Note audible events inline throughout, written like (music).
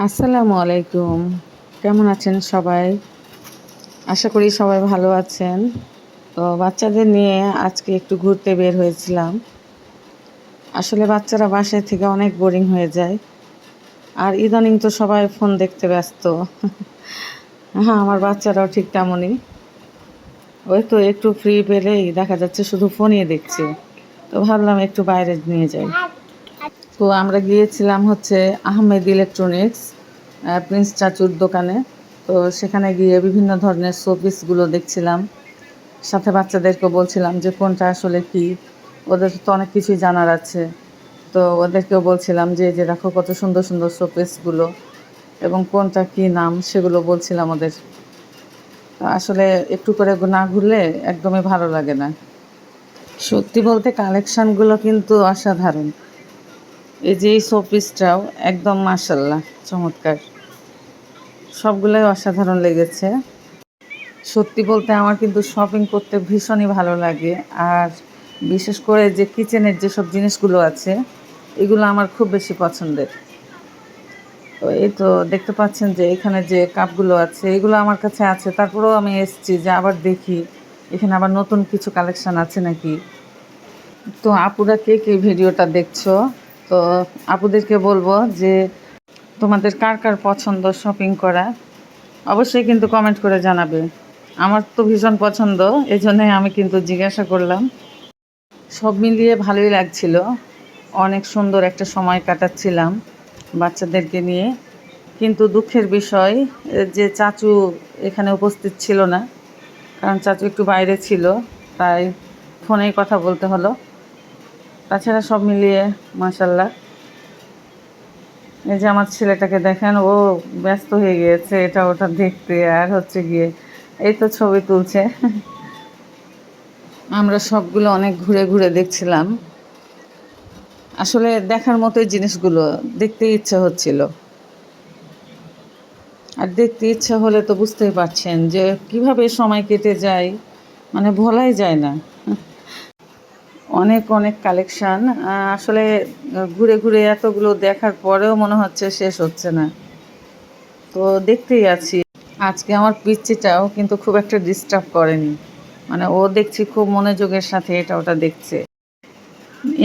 আসসালামু আলাইকুম। কেমন আছেন সবাই? আশা করি সবাই ভালো আছেন। তো বাচ্চাদের নিয়ে আজকে একটু ঘুরতে বের হয়েছিলাম। আসলে বাচ্চারা বাসায় থেকে অনেক বোরিং হয়ে যায়। আর ইদানিং তো সবাই ফোন দেখতে ব্যস্ত। (laughs) হ্যাঁ আমার বাচ্চারাও ঠিক তেমনই। ওই তো একটু ফ্রি পেলেই দেখা যাচ্ছে শুধু ফোনই দেখছে। তো ভাবলাম একটু বাইরে নিয়ে যাই। তো আমরা গিয়েছিলাম হচ্ছে আহমেদ ইলেকট্রনিক্স প্রিন্স চাচুর দোকানে। তো সেখানে গিয়ে বিভিন্ন ধরনের শোপিসগুলো দেখছিলাম। সাথে বাচ্চাদেরকে বলছিলাম যে কোনটা আসলে কি। ওদের তো অনেক কিছুই জানার আছে। তো ওদেরকেও বলছিলাম যে যে দেখো কত সুন্দর সুন্দর শোপিসগুলো এবং কোনটা কি নাম সেগুলো বলছিলাম ওদের। আসলে একটু করে না ঘুরলে একদমই ভালো লাগে না। সত্যি বলতে কালেকশানগুলো কিন্তু অসাধারণ। এই যে এই শোপিসটাও একদম মাসাল্লাহ চমৎকার। সবগুলোই অসাধারণ লেগেছে। সত্যি বলতে আমার কিন্তু শপিং করতে ভীষণই ভালো লাগে। আর বিশেষ করে যে কিচেনের যেসব জিনিসগুলো আছে, এগুলো আমার খুব বেশি পছন্দের। তো এই তো দেখতে পাচ্ছেন যে এখানে যে কাপগুলো আছে, এগুলো আমার কাছে আছে। তারপরেও আমি এসেছি যে আবার দেখি, এখানে আবার নতুন কিছু কালেকশান আছে নাকি? তো আপুরা কে কে ভিডিওটা দেখছ? তো আপুদেরকে বলব যে তোমাদের কার কার পছন্দ শপিং করা, অবশ্যই কিন্তু কমেন্ট করে জানাবে। আমার তো ভীষণ পছন্দ এই আমি কিন্তু জিজ্ঞাসা করলাম। সব মিলিয়ে ভালোই লাগছিল। অনেক সুন্দর একটা সময় কাটাচ্ছিলাম বাচ্চাদেরকে নিয়ে। কিন্তু দুঃখের বিষয়, যে চাচু এখানে উপস্থিত ছিল না, কারণ চাচু একটু বাইরে ছিল, তাই ফোনেই কথা বলতে হলো। তাছাড়া সব মিলিয়ে মাসাল্লাহ এই যে আমার ছেলেটাকে দেখেন, ও ব্যস্ত হয়ে গিয়েছে, এটা ওটা দেখতে, আর হচ্ছে গিয়ে এই তো ছবি তুলছে। আমরা সবগুলো অনেক ঘুরে ঘুরে দেখছিলাম। আসলে দেখার মতোই জিনিসগুলো দেখতে ইচ্ছা হচ্ছিল। আর দেখতে ইচ্ছা হলে তো বুঝতেই পারছেন যে কীভাবে সময় কেটে যায় মানে ভোলাই যায় না। অনেক অনেক কালেকশান আসলে ঘুরে ঘুরে এতগুলো দেখার পরেও মনে হচ্ছে শেষ হচ্ছে না। তো দেখতেই আছি। আজকে আমার পিচ্চিটাও কিন্তু খুব একটা ডিস্টার্ব করেনি। মানে ও দেখছি খুব মনোযোগের সাথে এটা ওটা দেখছে।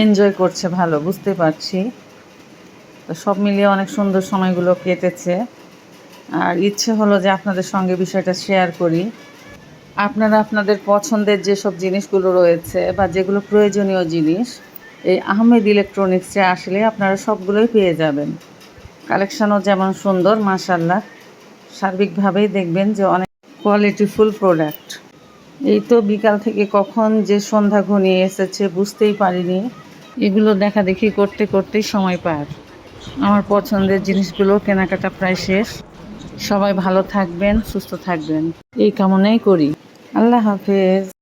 এনজয় করছে ভালো, বুঝতে পারছি। তো সব মিলিয়ে অনেক সুন্দর সময়গুলো কেটেছে। আর ইচ্ছে হলো যে আপনাদের সঙ্গে বিষয়টা শেয়ার করি। আপনারা আপনাদের পছন্দের যেসব জিনিসগুলো রয়েছে বা যেগুলো প্রয়োজনীয় জিনিস, এই আহমেদ ইলেকট্রনিক্সে আসলে আপনারা সবগুলোই পেয়ে যাবেন। কালেকশানও যেমন সুন্দর মাশাল্লাহ সার্বিকভাবেই দেখবেন যে অনেক কোয়ালিটিফুল প্রোডাক্ট এই তো বিকাল থেকে কখন যে সন্ধ্যা ঘনিয়ে এসেছে বুঝতেই পারিনি। এগুলো দেখা দেখি করতে করতেই সময় পার। আমার পছন্দের জিনিসগুলো কেনাকাটা প্রায় শেষ। সবাই ভালো থাকবেন সুস্থ থাকবেন। এই কামনাই করি। আল্লাহ হাফেজ।